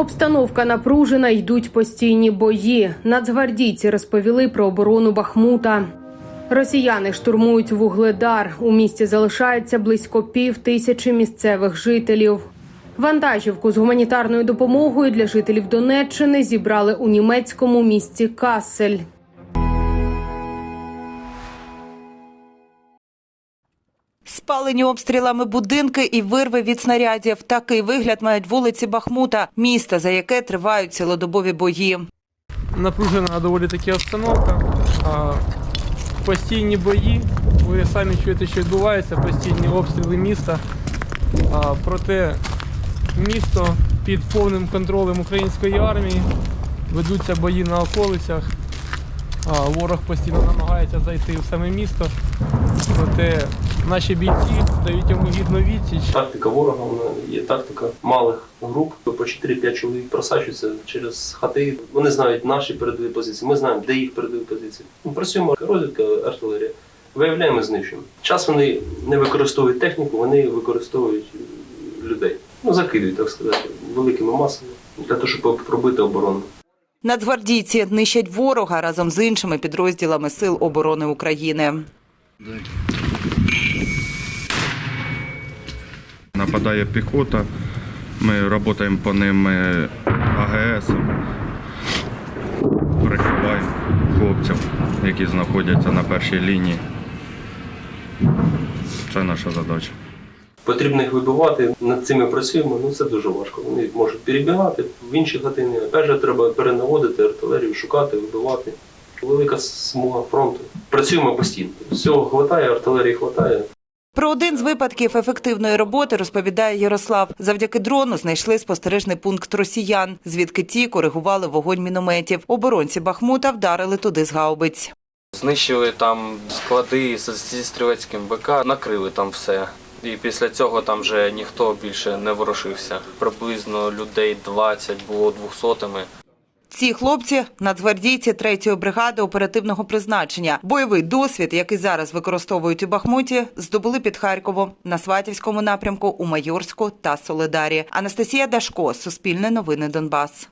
Обстановка напружена, йдуть постійні бої. Нацгвардійці розповіли про оборону Бахмута. Росіяни штурмують вугледар. У місті залишається близько пів тисячі місцевих жителів. Вантажівку з гуманітарною допомогою для жителів Донеччини зібрали у німецькому місті Кассель. Спалені обстрілами будинки і вирви від снарядів. Такий вигляд мають вулиці Бахмута, міста, за яке тривають цілодобові бої. напружена доволі таки обстановка. Постійні бої. Ви самі чуєте, що відбувається, постійні обстріли міста. Проте місто під повним контролем української армії. Ведуться бої на околицях. Ворог постійно намагається зайти в саме місто. Проте наші бійці дають йому гідну відсіч. Тактика ворога вона є тактика малих груп, по 4-5 чоловік просачуються через хати. Вони знають наші передові позиції, ми знаємо, де їх передові позиції. Ми працюємо розвідка, артилерія. Виявляємо, знищуємо. Час вони не використовують техніку, вони використовують людей. Ну, закидують, так сказати, великими масами для того, щоб пробити оборону. Нацгвардійці нищать ворога разом з іншими підрозділами Сил оборони України. Нападає піхота, ми працюємо по ним АГС, прикриваємо хлопців, які знаходяться на першій лінії. Це наша задача. Потрібно їх вибивати, над цим ми працюємо, ну це дуже важко. Вони можуть перебігати в інші гатини. Опять же, треба перенаводити артилерію, шукати, вибивати. Велика смуга фронту. Працюємо постійно. Всього хватає, артилерії хватає. Про один з випадків ефективної роботи розповідає Ярослав. Завдяки дрону знайшли спостережний пункт росіян, звідки ті коригували вогонь мінометів. Оборонці Бахмута вдарили туди з гаубиць. Знищили там склади зі стрілецьким БК, накрили там все. І після цього там вже ніхто більше не ворушився. Приблизно людей 20 було двохсотими. Ці хлопці нацгвардійці 3-ї бригади оперативного призначення. Бойовий досвід, який зараз використовують у Бахмуті, здобули під Харковом на Сватівському напрямку у Майорську та Солидарі. Анастасія Дашко, Суспільне новини Донбас.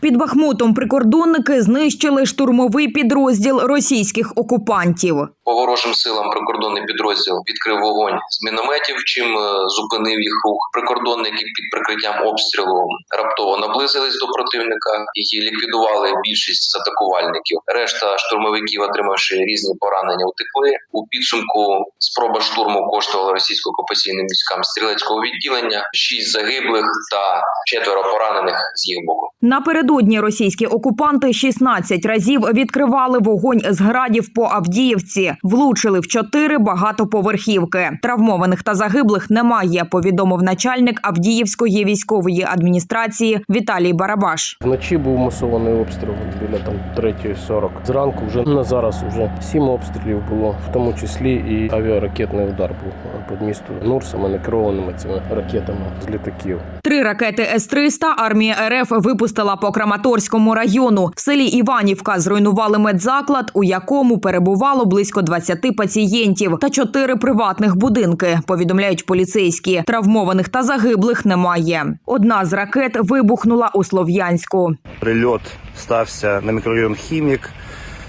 Під Бахмутом прикордонники знищили штурмовий підрозділ російських окупантів. По ворожим силам прикордонний підрозділ відкрив вогонь з мінометів, чим е, зупинив їх рух. Прикордонники під прикриттям обстрілу раптово наблизились до противника і ліквідували більшість з атакувальників. Решта штурмовиків, отримавши різні поранення, утекли. У підсумку спроба штурму коштувала російсько-окупаційним військам стрілецького відділення, шість загиблих та четверо поранених з їх боку. Напередодні російські окупанти 16 разів відкривали вогонь з градів по Авдіївці, влучили в чотири багатоповерхівки. Травмованих та загиблих немає. Повідомив начальник Авдіївської військової адміністрації Віталій Барабаш. Вночі був масований обстріл біля там 3.40. Зранку вже на зараз вже сім обстрілів було, в тому числі і авіаракетний удар був під місто Нурсами, некерованими цими ракетами з літаків. Три ракети С-300 армія РФ випустила по Краматорському району. В селі Іванівка зруйнували медзаклад, у якому перебувало близько 20 пацієнтів та чотири приватних будинки. Повідомляють поліцейські. Травмованих та загиблих немає. Одна з ракет вибухнула у Слов'янську. Прильот стався на мікрорайон Хімік.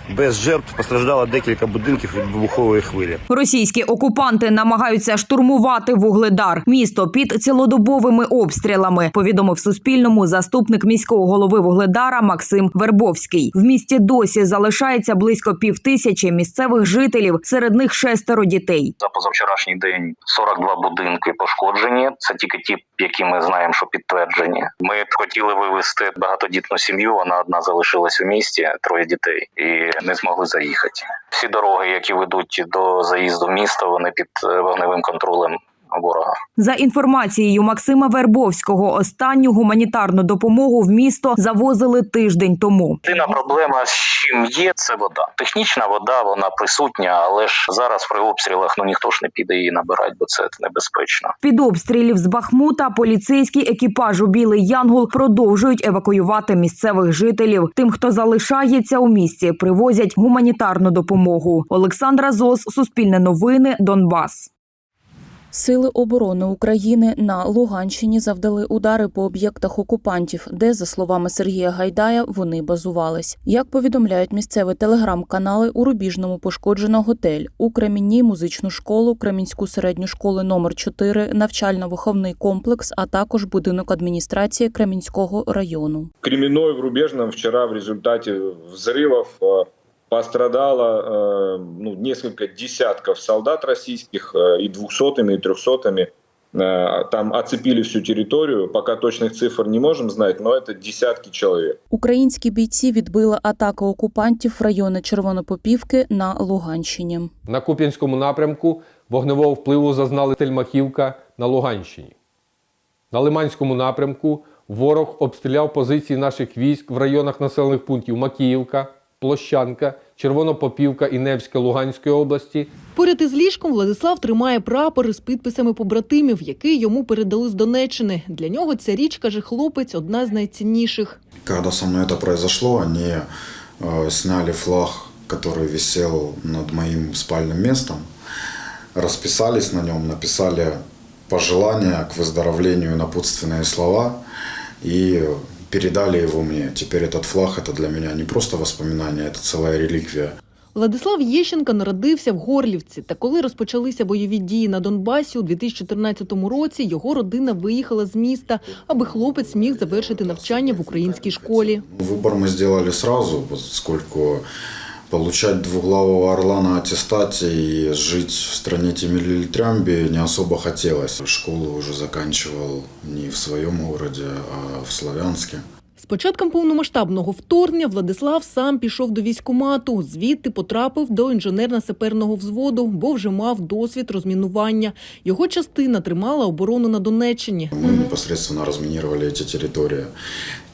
Без жертв постраждало декілька будинків від вибухової хвилі. Російські окупанти намагаються штурмувати вугледар. Місто під цілодобовими обстрілами. Повідомив Суспільному заступник міського голови вугледара Максим Вербовський. В місті досі залишається близько півтисячі місцевих жителів, серед них шестеро дітей. За позавчорашній день 42 будинки пошкоджені. Це тільки ті, які ми знаємо, що підтверджені. Ми б хотіли вивезти багатодітну сім'ю. Вона одна залишилась у місті, троє дітей, і не змогли заїхати. Всі дороги, які ведуть до заїзду в місто, вони під е, вогневим контролем ворога. За інформацією Максима Вербовського, останню гуманітарну допомогу в місто завозили тиждень тому. Єдина проблема з чим є, це вода. Технічна вода, вона присутня, але ж зараз при обстрілах ну ніхто ж не піде її набирати, бо це небезпечно. Під обстрілів з Бахмута поліцейські екіпажу Білий Янгол продовжують евакуювати місцевих жителів. Тим, хто залишається у місті, привозять гуманітарну допомогу. Олександра Зос, Суспільне новини, Донбас. Сили оборони України на Луганщині завдали удари по об'єктах окупантів, де, за словами Сергія Гайдая, вони базувались. Як повідомляють місцеві телеграм-канали, у Рубіжному пошкоджено готель, у Кремінні музичну школу, Кремінську середню школу номер 4 навчально-виховний комплекс, а також будинок адміністрації Кремінського району. Кременной в Рубежном вчера в результате взрывов э, пострадало э, ну, несколько десятков солдат российских э, и двухсотыми, и трехсотыми. Э, Там оцепили всю территорию. Пока точных цифр не можем знать, но это десятки человек. Українські бійці відбили атаку окупантів в райони Червонопопівки на Луганщині. На Куп'янському напрямку вогневого впливу зазнали Тельмахівка на Луганщині. На Лиманському напрямку ворог обстріляв позиції наших військ в районах населених пунктів Макіївка, Площанка, Червонопопівка і Невська Луганської області Поряд із ліжком Владислав тримає прапор із підписами побратимів, які йому передали з Донеччини. Для нього ця річ, каже хлопець, одна з найцінніших. Когда со мной это произошло, они э, сняли флаг, который висел над моим спальным местом, расписались на нем, написали пожелания к выздоровлению, напутственные слова и передали его мне. Теперь этот флаг это для меня не просто воспоминание, это целая реликвия. Владислав Єщенка народився в Горлівці. Та коли розпочалися бойові дії на Донбасі у 2014 році, його родина виїхала з міста, аби хлопець міг завершити навчання в українській школі. Выбор мы сделали сразу, поскольку получать двуглавого орла на аттестате и жить в стране Тимирли-Трямби не особо хотелось. Школу уже заканчивал не в своем городе, а в Славянске. З початком повномасштабного вторгнення Владислав сам пішов до військкомату. Звідти потрапив до інженерно-саперного взводу, бо вже мав досвід розмінування. Його частина тримала оборону на Донеччині. Мы непосредственно разминировали эти территории.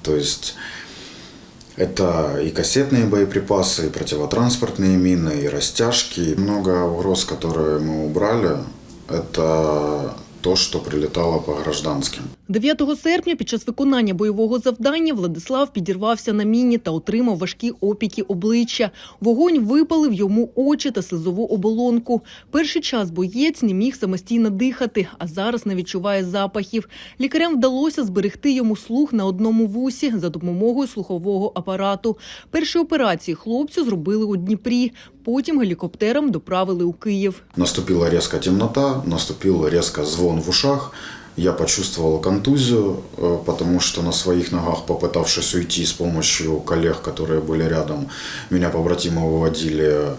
То есть это и кассетные боеприпасы, и противотранспортные мины, и растяжки. Много угроз, которые мы убрали, это то, что прилетало по гражданским. 9 серпня під час виконання бойового завдання Владислав підірвався на міні та отримав важкі опіки обличчя. Вогонь випалив йому очі та слизову оболонку. Перший час боєць не міг самостійно дихати, а зараз не відчуває запахів. Лікарям вдалося зберегти йому слух на одному вусі за допомогою слухового апарату. Перші операції хлопцю зробили у Дніпрі. Потім гелікоптером доправили у Київ. Наступила резко темнота, наступил резко звон в ушах. Я почувствовал контузию, э, потому что на своих ногах, попытавшись уйти с помощью коллег, которые были рядом, меня побратимы выводили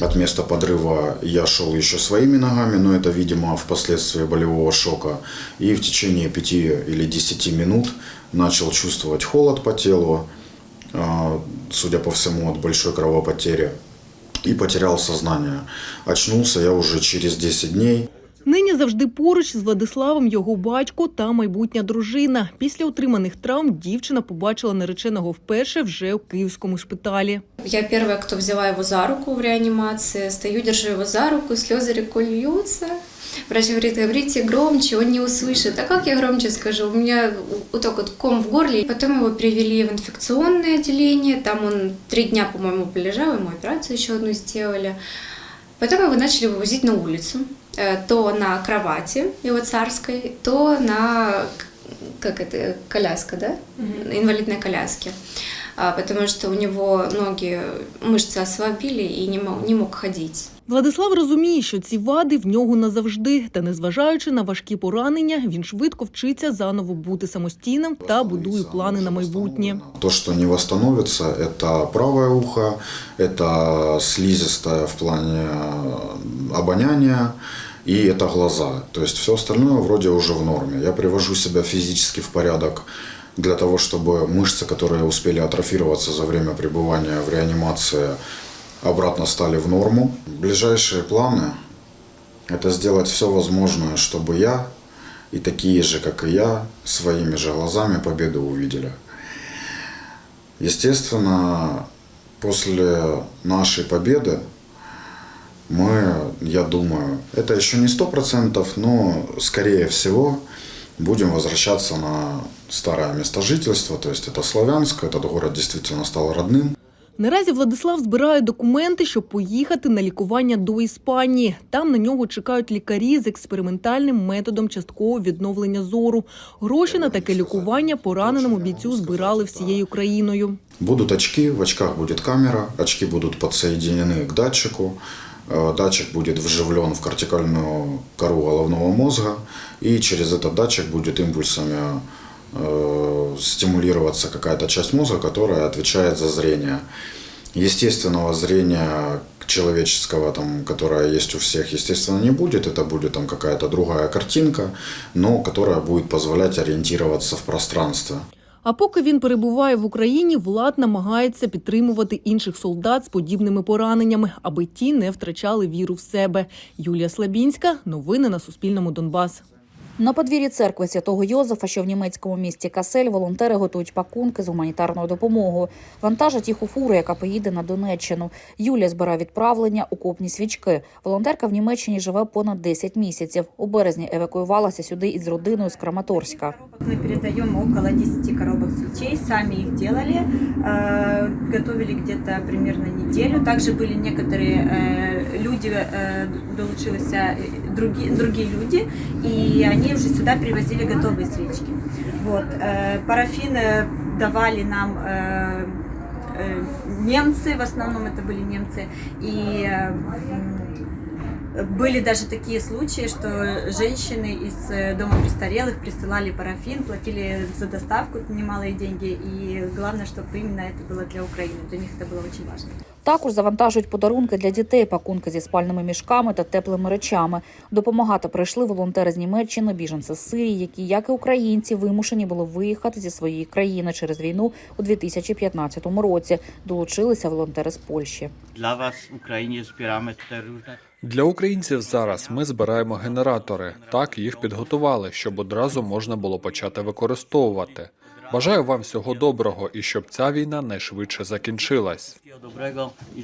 от места подрыва. Я шел еще своими ногами, но это, видимо, впоследствии болевого шока. И в течение пяти или десяти минут начал чувствовать холод по телу, э, судя по всему, от большой кровопотери. И потерял сознание. Очнулся я уже через 10 дней. Нині завжди поруч з Владиславом його батько та майбутня дружина. Після отриманих травм дівчина побачила нареченого вперше вже у київському шпиталі. Я первая, кто взяла его за руку в реанимации. Стою, держу его за руку, слезы рекой льются. Врач говорит, говорите громче, он не услышит. А как я громче скажу? У меня вот так вот ком в горле. Потом его привели в инфекционное отделение. Там он три дня, по-моему, полежал, ему операцию еще одну сделали. Потом его начали вывозить на улицу. Э, То на кровати его царской, то на, как это, коляска, да? Инвалидной коляске. А, Потому что у него ноги, мышцы ослабили и не мог, не мог ходить. Владислав розуміє, що ці вади в нього назавжди. Та незважаючи на важкі поранення, він швидко вчиться заново бути самостійним та будує плани на майбутнє. То, что не восстановится, это правое ухо, это слизистая в плане э, обоняния, и это глаза. То есть все остальное вроде уже в норме. Я привожу себя физически в порядок для того, чтобы мышцы, которые успели атрофироваться за время пребывания в реанимации, обратно стали в норму. Ближайшие планы – это сделать все возможное, чтобы я и такие же, как и я, своими же глазами победу увидели. Естественно, после нашей победы мы, я думаю, это еще не сто процентов, но скорее всего будем возвращаться на старое место жительства, то есть это Славянск, этот город действительно стал родным. Наразі Владислав збирає документи, щоб поїхати на лікування до Іспанії. Там на нього чекають лікарі з експериментальним методом часткового відновлення зору. Гроші на таке лікування пораненому бійцю збирали всією країною. Будут очки, в очках будет камера, очки будут подсоединены к датчику, Э, Датчик будет вживлен в кортикальную кору головного мозга, и через этот датчик будет импульсами э, стимулироваться какая-то часть мозга, которая отвечает за зрение. Естественного зрения человеческого, там, которое есть у всех, естественно, не будет. Это будет там какая-то другая картинка, но которая будет позволять ориентироваться в пространстве. А поки він перебуває в Україні, влад намагається підтримувати інших солдат з подібними пораненнями, аби ті не втрачали віру в себе. Юлія Слабінська, новини на Суспільному Донбас. На подвір'ї церкви святого Йозефа, що в німецькому місті Касель, волонтери готують пакунки з гуманітарною допомогою. Вантажать їх у фуру, яка поїде на Донеччину. Юлія збирає відправлення у копні свічки. Волонтерка в Німеччині живе понад 10 місяців. У березні евакуювалася сюди із родиною з Краматорська. Мы передаем около 10 коробок свечей, сами их делали, э, готовили где-то примерно неделю. Также были некоторые э, люди, э, долучились э, другие, другие люди, и они уже сюда привозили готовые свечки. Вот. Э, парафин давали нам э, э, немцы, в основном это были немцы, и были даже такие случаи, что женщины из дома престарелых присылали парафин, платили за доставку немалые деньги, и главное, чтобы именно это было для Украины. Для них это было очень важно. Також завантажують подарунки для дітей, пакунки зі спальними мішками та теплими речами. Допомагати прийшли волонтери з Німеччини, біженці з Сирії, які, як і українці, вимушені були виїхати зі своєї країни через війну у 2015 році. Долучилися волонтери з Польщі. Was w Ukrainie zbieramy tutaj Для українців зараз ми збираємо генератори. Так їх підготували, щоб одразу можна було почати використовувати. Бажаю вам всього доброго і щоб ця війна найшвидше закінчилась.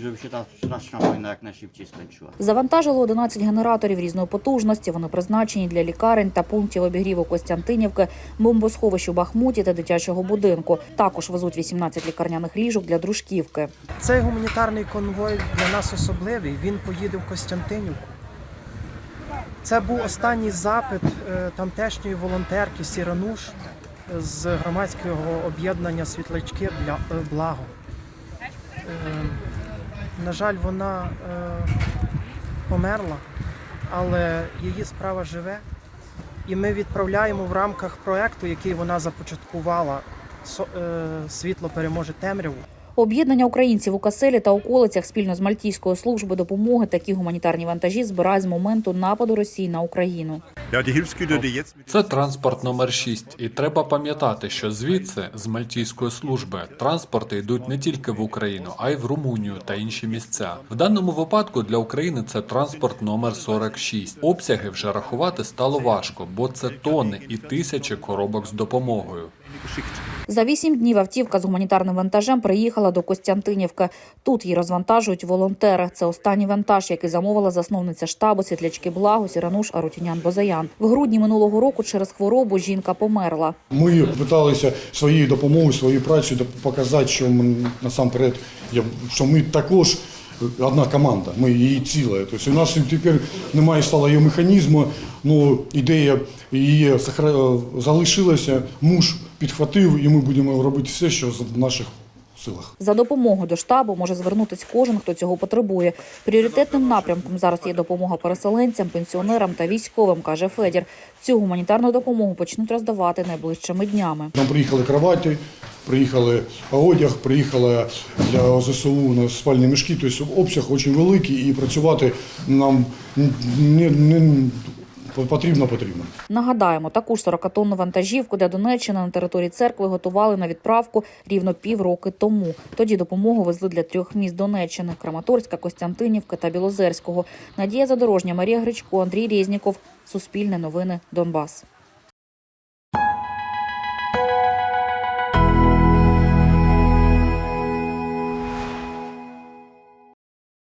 żeby się ta straszna wojna jak najszybciej skończyła. Завантажили 11 генераторів різної потужності. Вони призначені для лікарень та пунктів обігріву Костянтинівки, бомбосховищ у Бахмуті та дитячого будинку. Також везуть 18 лікарняних ліжок для дружківки. Цей гуманітарний конвой для нас особливий. Він поїде в Костянтинівку. Це був останній запит е, тамтешньої волонтерки Сірануш з громадського об'єднання Світлячки Бля- е, Благо. Е, На жаль, вона е, померла, але її справа живе. І ми відправляємо в рамках проекту, який вона започаткувала Світло переможе темряву. Об'єднання українців у Каселі та околицях спільно з Мальтійською службою допомоги такі гуманітарні вантажі збирає з моменту нападу Росії на Україну. Це транспорт номер 6 і треба пам'ятати, що звідси з мальтійської служби транспорти йдуть не тільки в Україну, а й в Румунію та інші місця. В даному випадку для України це транспорт номер 46. Обсяги вже рахувати стало важко, бо це тони і тисячі коробок з допомогою. За вісім днів автівка з гуманітарним вантажем приїхала до Костянтинівки. Тут її розвантажують волонтери. Це останній вантаж, який замовила засновниця штабу світлячки Благо Сірануш Арутюнян Бозаян. В грудні минулого року через хворобу жінка померла. Ми намагалися своєю допомогою, своєю працею показати, що ми насамперед що ми також одна команда, ми її ціла. Тобто у нас тепер немає стало її механізму, але ідея її сохра- залишилася. Муж підхватив, і ми будемо робити все, що в наших силах. За допомогою до штабу може звернутися кожен, хто цього потребує. Пріоритетним напрямком зараз є допомога переселенцям, пенсіонерам та військовим, каже Федір. Цю гуманітарну допомогу почнуть роздавати найближчими днями. Нам приїхали кроваті, приїхали одяг, приїхали для ЗСУ на спальні мішки. Тобто обсяг дуже великий і працювати нам не, не потрібно потрібно. Нагадаємо, таку ж 40-тонну вантажівку для Донеччини на території церкви готували на відправку рівно півроки тому. Тоді допомогу везли для трьох міст Донеччини: Краматорська, Костянтинівка та Білозерського. Надія Задорожня, Марія Гречко, Андрій Резніков. Суспільне новини Донбас.